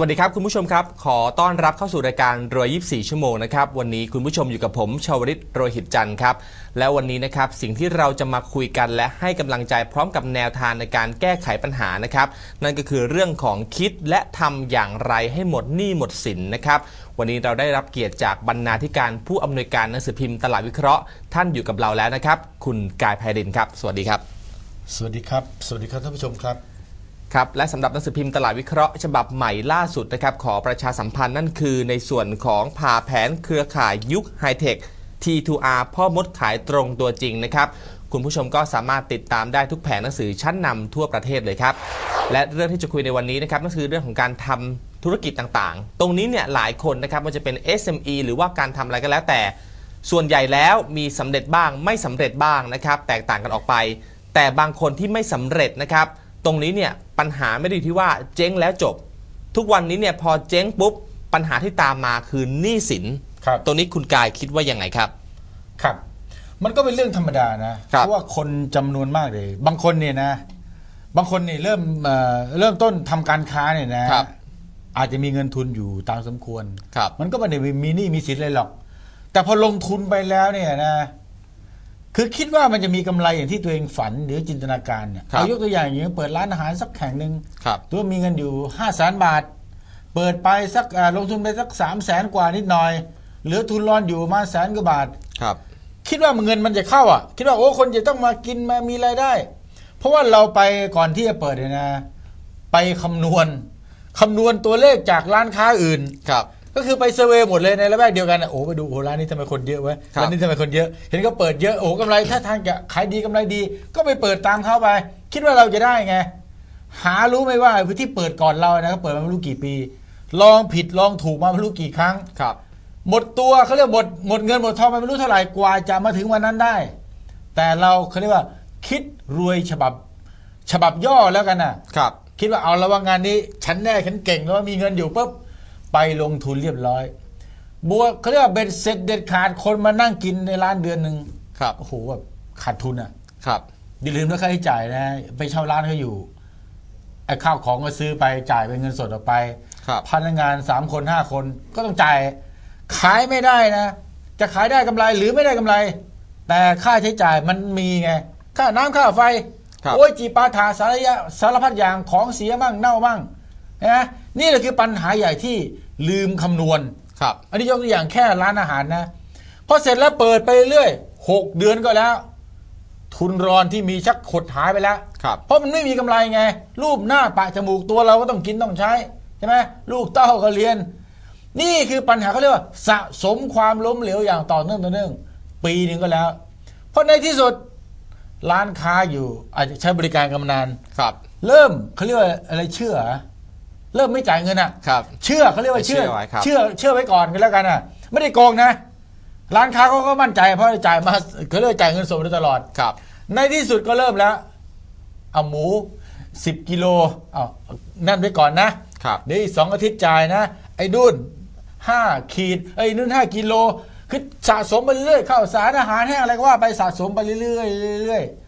วัสดีครับคุณผู้ชมครับ ขอต้อนรับเข้าสู่รายการรอย24 ชั่วโมงนะครับ วันนี้คุณผู้ชมอยู่กับผมชาวริตโรหิตจันทร์ครับ และวันนี้นะครับสิ่งที่เราจะมาคุยกันและให้กำลังใจพร้อมกับแนวทางในการแก้ไขปัญหานะครับ นั่นก็คือเรื่องของคิดและทำอย่างไรให้หมดหนี้หมดสินนะครับวันนี้เราได้รับเกียรติจากบรรณาธิการผู้อำนวยการหนังสือพิมพ์ตลาดวิเคราะห์ท่านอยู่กับเราแล้วนะครับ คุณกายไพรินครับ สวัสดีครับ สวัสดีครับ สวัสดีครับท่านผู้ชมครับ ครับและสำหรับหนังสือพิมพ์ตลาดวิเคราะห์ฉบับใหม่ล่าสุดนะครับขอประชาสัมพันธ์นั่นคือในส่วนของผ่าแผนเครือข่ายยุคไฮเทค T2R พ่อมดขายตรงตัวจริงนะครับคุณผู้ชมก็สามารถติดตามได้ทุกแผงหนังสือชั้นนำทั่วประเทศเลยครับ และเรื่องที่จะคุยในวันนี้นะครับนั่นคือเรื่องของการทำธุรกิจต่างๆ ตรงนี้เนี่ยหลายคนนะครับมันจะเป็น SME หรือว่าการทำอะไรก็แล้วแต่ ส่วนใหญ่แล้วมีสำเร็จบ้างไม่สำเร็จบ้างนะครับ แตกต่างกันออกไป แต่บางคนที่ไม่สำเร็จนะครับ ตรงนี้เนี่ยปัญหาไม่ได้อยู่ที่ว่าเจ๊งแล้วจบ ทุกวันนี้เนี่ยพอเจ๊งปุ๊บปัญหาที่ตามมาคือหนี้สินครับตรงนี้คุณกายคิดว่ายังไงครับ ครับ มันก็เป็นเรื่องธรรมดานะครับเพราะว่าคนจำนวนมากเลย บางคนเนี่ยนะ บางคนเนี่ยเริ่มเอ่อเริ่มต้นทำการค้าเนี่ยนะครับอาจจะมีเงินทุนอยู่ตามสมควรครับมันก็ไม่ได้มีหนี้มีสินเลยหรอก แต่พอลงทุนไปแล้วเนี่ยนะ คือคิดว่ามันจะมีกำไรอย่างที่ตัวเองฝันหรือจินตนาการเนี่ยครับเอายกตัวอย่างอย่างนี้เปิดร้านอาหารสักแข่งหนึ่งครับตัวมีเงินอยู่ห้าแสนบาท เปิดไปสักอ่าลงทุนไปสักสามแสนกว่านิดหน่อย เหลือทุนรอนอยู่ประมาแสนกว่าบาทครับ คิดว่าเงินมันจะเข้าอะ คิดว่าโอ้คนจะต้องมากินมามีรายได้ เพราะว่าเราไปก่อนที่จะเปิดเนี่ยนะ ไปคำนวณคำนวณตัวเลขจากร้านค้าอื่นครับ ก็คือไปเซอร์เวย์หมดเลยในละแวกเดียวกันอะโอ้ไปดูโอ้ร้านนี้ทำไมคนเยอะเว้ยครับร้านนี้ทำไมคนเยอะ เห็นก็เปิดเยอะโอ้กำไรถ้าทางจะขายดีกำไรดี ก็ไปเปิดตามเขาไป คิดว่าเราจะได้ไง หารู้ไหมว่าพื้นที่เปิดก่อนเรานะเขาเปิดมาไม่รู้กี่ปี ลองผิดลองถูกมาไม่รู้กี่ครั้งครับ หมดตัวเขาเรียกหมดหมดเงินหมดทองไปไม่รู้เท่าไหร่กว่าจะมาถึงวันนั้นได้ แต่เราเขาเรียกว่า คิดรวยฉบับฉบับย่อแล้วกันน่ะครับ คิดว่าเอาแล้วว่างานนี้ ฉันแน่ฉันเก่งแล้วว่ามีเงินอยู่ปุ๊บ ไปลงทุนเรียบร้อย บวกเขาเรียกว่าเบ็ดเสร็จเด็ดขาดคนมานั่งกินในร้านเดือนหนึ่งครับโอ้โหแบบขาดทุนอะ ครับอย่าลืมแล้วค่าใช้จ่ายนะไปเช่าร้านเขาอยู่ไอ้ข้าวของก็ซื้อไปจ่ายเป็นเงินสดออกไปครับพนักงานสามคนห้าคนก็ต้องจ่าย ขายไม่ได้นะ จะขายได้กำไรหรือไม่ได้กำไร แต่ค่าใช้จ่ายมันมีไงค่าน้ำค่าไฟครับโอ้ยจีปาถาสารยะสารพัดอย่างของเสียมั่งเน่ามั่งนะ นี่แหละคือปัญหาใหญ่ที่ลืมคำนวณ ครับ อันนี้ยกตัวอย่างแค่ร้านอาหารนะพอเสร็จแล้วเปิดไปเรื่อยหกเดือนก็แล้ว ทุนรอนที่มีชักขดหายไปแล้ว ครับ เพราะมันไม่มีกำไรไง รูปหน้าปะจมูกตัวเราก็ต้องกินต้องใช้ใช่ไหมลูกเต้าก็เรียน นี่คือปัญหาเขาเรียกว่า สะสมความล้มเหลวอย่างต่อเนื่องต่อเนื่องปีหนึ่งก็แล้ว เพราะในที่สุดร้านค้าอยู่ อาจจะใช้บริการกำนานครับ เริ่มเขาเรียกว่าอะไรเชื่อ เริ่มไม่จ่ายเงินอะ ครับ เชื่อเขาเรียกว่าเชื่อ เชื่อไว้ครับ เชื่อเชื่อไว้ก่อนกันแล้วกันอะ ไม่ได้โกงนะ ร้านค้าเขาก็มั่นใจเพราะจ่ายมาเขาเรียกว่าจ่ายเงินสดมาโดยตลอด ครับ ในที่สุดก็เริ่มแล้ว เอาหมูสิบกิโลเอานั่นไว้ก่อนนะ ครับ เดี๋ยวอีกสองอาทิตย์จ่ายนะ ไอ้ดุนห้าขีดไอ้นุ่นห้ากิโลคือสะสมไปเรื่อยๆข้าวสารอาหารแห้งอะไรก็ว่าไปสะสมไปเรื่อยๆเรื่อยๆ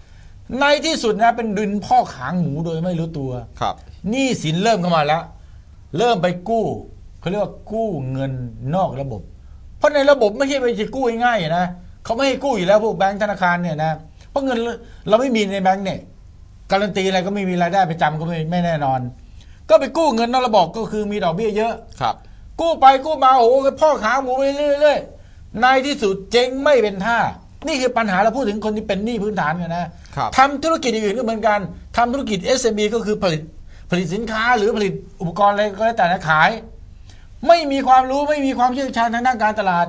ในที่สุดนะเป็นดุนพ่อกขางหมูโดยไม่รู้ตัวครับหนี้สินเริ่มเข้ามาแล้ว เริ่มไปกู้เขาเรียกว่ากู้เงินนอกระบบ เพราะในระบบไม่ใช่ไปจะกู้ง่ายๆนะเขาไม่ให้กู้อยู่แล้วพวกแบงก์ธนาคารเนี่ยนะเพราะเงินเราไม่มีในแบงก์เนี่ยการันตีอะไรก็ไม่มีรายได้ประจำก็ไม่ไม่แน่นอน ก็ไปกู้เงินนอกระบบก็คือมีดอกเบี้ยเยอะครับ กู้ไปกู้มาโอ้โหพ่อขาหมูไปเรื่อยๆในที่สุดเจ๊งไม่เป็นท่า นี่คือปัญหาเราพูดถึงคนที่เป็นหนี้พื้นฐานกันนะครับทำธุรกิจอื่นๆก็เหมือนกันทำธุรกิจ SME ก็คือผลิตผลิตสินค้าหรือผลิตอุปกรณ์อะไรก็แล้วแต่นะขาย ไม่มีความรู้ไม่มีความเชี่ยวชาญทางด้านการตลาด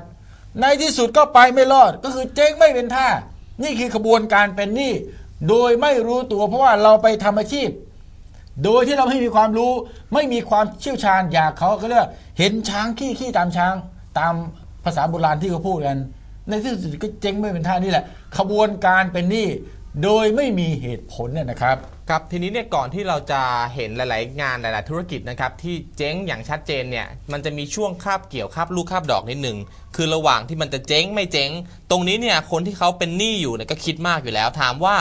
ในที่สุดก็ไปไม่รอดก็คือเจ๊งไม่เป็นท่า นี่คือขบวนการเป็นหนี้โดยไม่รู้ตัวเพราะว่าเราไปทำอาชีพ โดยที่เราไม่มีความรู้ไม่มีความเชี่ยวชาญอยากเขาก็เรียกว่าเห็นช้างขี้ขี้ตามช้าง ตามภาษาโบราณที่เขาพูดกัน ในที่สุดก็เจ๊งไม่เป็นท่านี่แหละ ขบวนการเป็นหนี้โดยไม่มีเหตุผลเนี่ยนะครับ ครับทีนี้เนี่ยก่อนที่เราจะเห็นหลายๆ งานหลาย ๆ ธุรกิจนะครับที่เจ๊งอย่างชัดเจนเนี่ยมันจะมีช่วงคาบเกี่ยวคาบลูกคาบดอกนิดหนึ่งคือระหว่างที่มันจะเจ๊งไม่เจ๊ง ตรงนี้เนี่ยคนที่เขาเป็นหนี้อยู่เนี่ยก็คิดมากอยู่แล้ว ถามว่า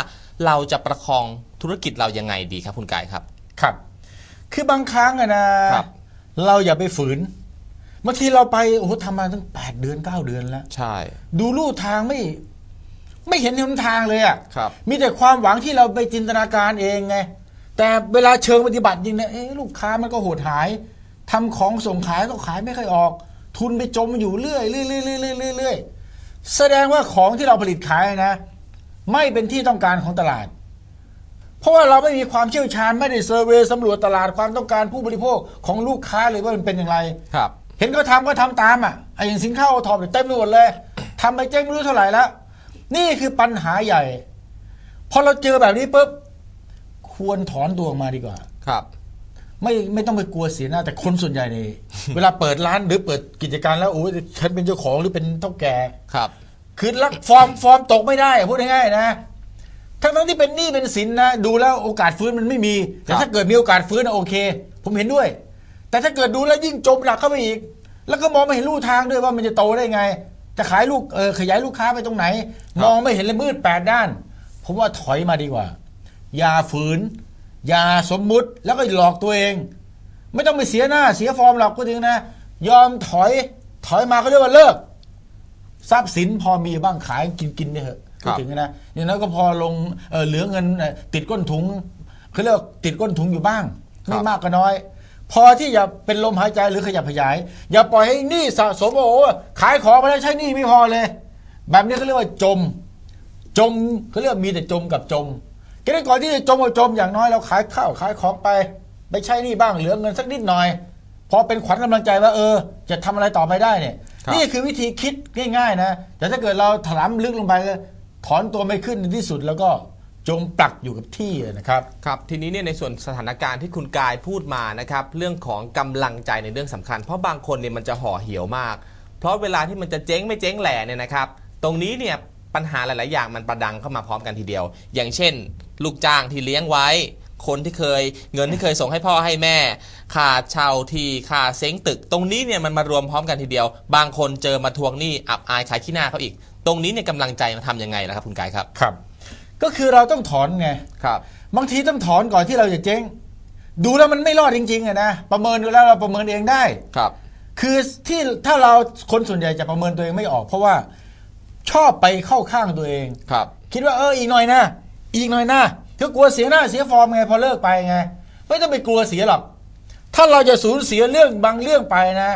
เราจะประคองธุรกิจเรายังไงดีครับคุณกายครับ ครับ คือบางครั้งอะนะครับ เราอย่าไปฝืน บางทีเราไปโอ้โหทำมาตั้งแปดเดือนเก้าเดือนแล้ว ใช่ ดูลู่ทางไม่ ไม่เห็นหนทางเลยอะ่ะครับ มีแต่ความหวังที่เราไปจินตนาการเองไง แต่เวลาเชิงปฏิบัติจริงเนี่ยเอ๊ะลูกค้ามันก็โหดหาย ทำของส่งขายก็ขายไม่ค่อยออก ทุนไปจมอยู่เรื่อยเรื่อยเรื่อยเรื่อยเรื่อยเรื่อยแสดงว่าของที่เราผลิตขายนะ ไม่เป็นที่ต้องการของตลาด เพราะว่าเราไม่มีความเชี่ยวชาญไม่ได้เซอร์เวย์สำรวจตลาดความต้องการผู้บริโภคของลูกค้าเลยว่ามันเป็นอย่างไร ครับ เห็นเขาทำก็ทำตามอะไอ้อย่างสินค้าโอทอปเต็มไปหมดเลยทำไปเจ๊งไม่รู้เท่าไหร่แล้ว นี่คือปัญหาใหญ่พอเราเจอแบบนี้ปุ๊บควรถอนตัวออกมาดีกว่า ครับ ไม่ไม่ต้องไปกลัวเสียหน้า แต่คนส่วนใหญ่เนี่ยเวลาเปิดร้านหรือเปิดกิจการแล้วโอ้ยฉันเป็นเจ้าของหรือเป็นเท่าแก่ครับ คือรักฟอร์มฟอร์มตกไม่ได้อะพูดง่ายๆนะทั้งทั้งๆที่เป็นหนี้เป็นสินนะ ดูแล้วโอกาสฟื้นมันไม่มี แต่ครับถ้าเกิดมีโอกาสฟื้นนะโอเค ผมเห็นด้วย แต่ถ้าเกิดดูแล้วยิ่งจมหนักเข้าไปอีก แล้วก็มองไม่เห็นลู่ทางด้วยว่ามันจะโตได้ไง จะขายลูกเออขยายลูกค้าไปตรงไหน มองไม่เห็นเลยมืดแปดด้าน ผมว่าถอยมาดีกว่า อย่าฝืน อย่าสมมุติแล้วก็หลอกตัวเอง ไม่ต้องไปเสียหน้าเสียฟอร์มหรอกก็ถึงนะ ยอมถอยถอยมาก็เรียกว่าเลิกทรัพย์สินพอมีบ้างขายกินกินได้เถอะครับพูดถึงนะอย่างนั้นก็พอลงเอ่อเหลือเงินเอ่อติดก้นถุงเขาเรียกว่าติดก้นถุงอยู่บ้าง ไม่มากก็น้อย พอที่จะเป็นลมหายใจหรือขยับขยาย อย่าปล่อยให้หนี้สะสมโอ้โหขายของไปแล้วใช้หนี้ไม่พอเลย แบบนี้เขาเรียกว่าจม จมเขาเรียกว่ามีแต่จมกับจมก็ได้ก่อนที่จะจมกับจมอย่างน้อยเราขายข้าวขายของไปไปใช้หนี้บ้างเหลือเงินสักนิดหน่อยพอเป็นขวัญกำลังใจว่าเออ จะทำอะไรต่อไปได้เนี่ยครับนี่คือวิธีคิดง่าย ๆ นะแต่ถ้าเกิดเราถลำลึกลงไปก็ถอนตัวไม่ขึ้นในที่สุดแล้วก็ จมปลักอยู่กับที่นะครับครับทีนี้เนี่ยในส่วนสถานการณ์ที่คุณกายพูดมานะครับเรื่องของกำลังใจในเรื่องสำคัญ เพราะบางคนเนี่ยมันจะห่อเหี่ยวมาก เพราะเวลาที่มันจะเจ๊งไม่เจ๊งแหล่เนี่ยนะครับ ตรงนี้เนี่ยปัญหาหลาย ๆ อย่างมันประดังเข้ามาพร้อมกันทีเดียว อย่างเช่น ลูกจ้างที่เลี้ยงไว้ คนที่เคยเงินที่เคยส่งให้พ่อให้แม่ค่าเช่าที่ค่าเซ้งตึก ตรงนี้เนี่ยมันมารวมพร้อมกันทีเดียว บางคนเจอมาทวงหนี้อับอายขายขี้หน้าเขาอีก ตรงนี้เนี่ยกำลังใจมันทำยังไงล่ะครับคุณกายครับครับ ก็คือเราต้องถอนไงครับ บางทีต้องถอนก่อนที่เราจะเจ๊ง ดูแล้วมันไม่รอดจริงๆอะนะประเมินดูแล้วเราประเมินเองได้ ครับ คือที่ถ้าเราคนส่วนใหญ่จะประเมินตัวเองไม่ออก เพราะว่าชอบไปเข้าข้างตัวเอง ครับ คิดว่าเอออีกหน่อยนะอีกหน่อยนะคือกลัวเสียหน้าเสียฟอร์มไงพอเลิกไปไง ไม่ต้องไปกลัวเสียหรอกถ้าเราจะสูญเสียเรื่องบางเรื่องไปนะ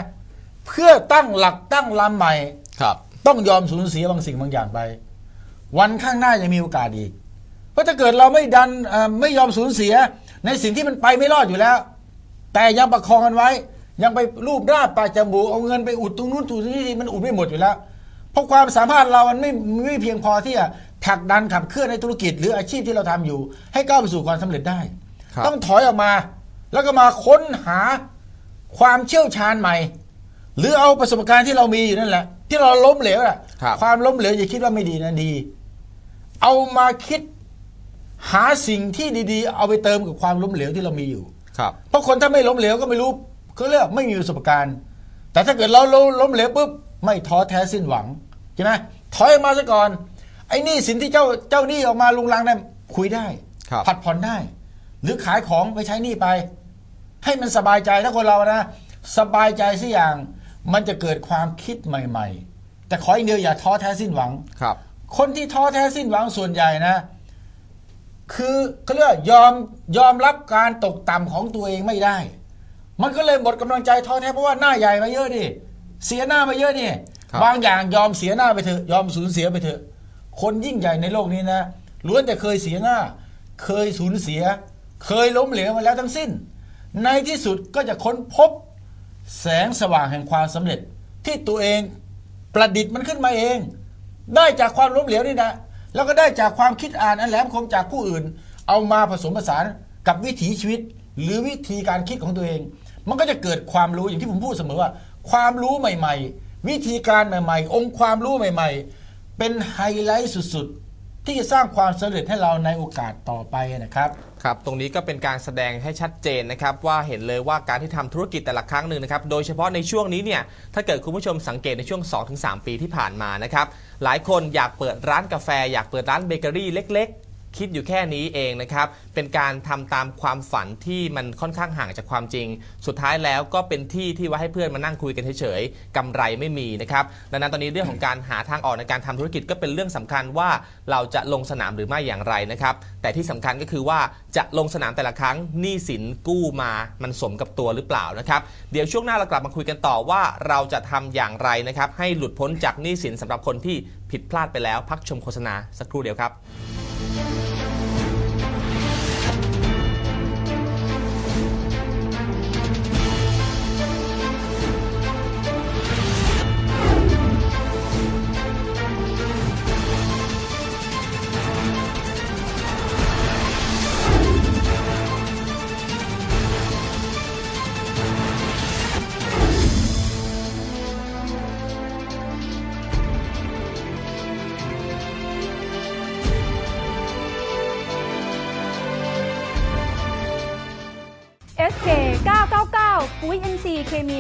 เพื่อตั้งหลักตั้งลำใหม่ ครับ ต้องยอมสูญเสียบางสิ่งบางอย่างไป วันข้างหน้าจะมีโอกาสอีก เพราะถ้าเกิดเราไม่ดันเอ่อไม่ยอมสูญเสีย ในสิ่งที่มันไปไม่รอดอยู่แล้ว แต่ยังประคองกันไว้ ยังไปรูปราบปลายจมูกเอาเงินไปอุดตรงนู้นตรงนี้มันอุดไม่หมดอยู่แล้ว เพราะความสามารถเรามันไม่ไม่เพียงพอที่จะผลักดันขับเคลื่อนในธุรกิจ หรืออาชีพที่เราทำอยู่ ให้ก้าวไปสู่ความสำเร็จได้ครับต้องถอยออกมา แล้วก็มาค้นหาความเชี่ยวชาญใหม่ หรือเอาประสบการณ์ที่เรามีอยู่นั่นแหละที่เราล้มเหลวแหละครับความล้มเหลวอย่าคิดว่าไม่ดีนะดี เอามาคิดหาสิ่งที่ดีๆ เอาไปเติมกับความล้มเหลวที่เรามีอยู่ ครับ เพราะคนถ้าไม่ล้มเหลวก็ไม่รู้เขาเรียกไม่มีประสบการณ์ แต่ถ้าเกิดเราล้มเหลวปุ๊บไม่ท้อแท้สิ้นหวังใช่ไหมถอยออกมาซะก่อนไอ้หนี่สินที่เจ้าเจ้าหนี้ออกมาลุงลังนั้นคุยได้ครับผัดผ่อนได้ หรือขายของไปใช้หนี้ไป ให้มันสบายใจถ้าคนเรานะ สบายใจสิอย่าง มันจะเกิดความคิดใหม่ ๆ แต่ขออย่างเดียวอย่าท้อแท้สิ้นหวังครับ คนที่ท้อแท้สิ้นหวังส่วนใหญ่นะ คือเขาเรียกว่ายอมยอมรับการตกต่ำของตัวเองไม่ได้ มันก็เลยหมดกำลังใจท้อแท้เพราะว่าหน้าใหญ่มาเยอะดิเสียหน้ามาเยอะนี่ครับบางอย่างยอมเสียหน้าไปเถอะยอมสูญเสียไปเถอะ คนยิ่งใหญ่ในโลกนี้นะล้วนแต่เคยเสียหน้า เคยสูญเสีย เคยล้มเหลวมาแล้วทั้งสิ้น ในที่สุดก็จะค้นพบแสงสว่างแห่งความสำเร็จที่ตัวเองประดิษฐ์มันขึ้นมาเอง ได้จากความล้มเหลวนี่นะแล้วก็ได้จากความคิดอ่านอันแหลมคมจากผู้อื่น เอามาผสมผสานกับวิถีชีวิต หรือวิธีการคิดของตัวเอง มันก็จะเกิดความรู้อย่างที่ผมพูดเสมอว่า ความรู้ใหม่ ๆ วิธีการใหม่ ๆ องค์ความรู้ใหม่ ๆ เป็นไฮไลท์สุดๆที่จะสร้างความสำเร็จให้เราในโอกาสต่อไปนะครับ ครับตรงนี้ก็เป็นการแสดงให้ชัดเจนนะครับว่าเห็นเลยว่าการที่ทำธุรกิจแต่ละครั้งหนึ่งนะครับโดยเฉพาะในช่วงนี้เนี่ยถ้าเกิดคุณผู้ชมสังเกตในช่วง 2-3 ปีที่ผ่านมานะครับหลายคนอยากเปิดร้านกาแฟ อยากเปิดร้านเบเกอรี่เล็ก คิดอยู่แค่นี้เองนะครับ เป็นการทำตามความฝันที่มันค่อนข้างห่างจากความจริง สุดท้ายแล้วก็เป็นที่ที่ว่าให้เพื่อนมานั่งคุยกันเฉยๆกำไรไม่มีนะครับดังนั้นตอนนี้เรื่องของการหาทางออกในการทำธุรกิจก็เป็นเรื่องสำคัญว่าเราจะลงสนามหรือไม่อย่างไรนะครับ แต่ที่สำคัญก็คือว่าจะลงสนามแต่ละครั้งหนี้สินกู้มามันสมกับตัวหรือเปล่านะครับ เดี๋ยวช่วงหน้าเรากลับมาคุยกันต่อว่าเราจะทำอย่างไรนะครับ ให้หลุดพ้นจากหนี้สินสำหรับคนที่ผิดพลาดไปแล้ว พักชมโฆษณาสักครู่เดียวครับ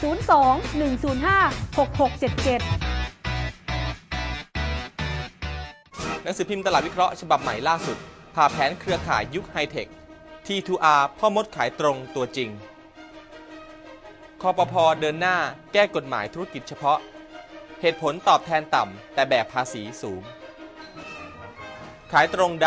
02 105 6677หนังสือพิมพ์ตลาดวิเคราะห์ฉบับใหม่ล่าสุดผ่าแผนเครือข่ายยุคไฮเทค T2R พ่อมดขายตรงตัวจริง คอปพเดินหน้าแก้กฎหมายธุรกิจเฉพาะ เหตุผลตอบแทนต่ำแต่แบบภาษีสูง ขายตรงด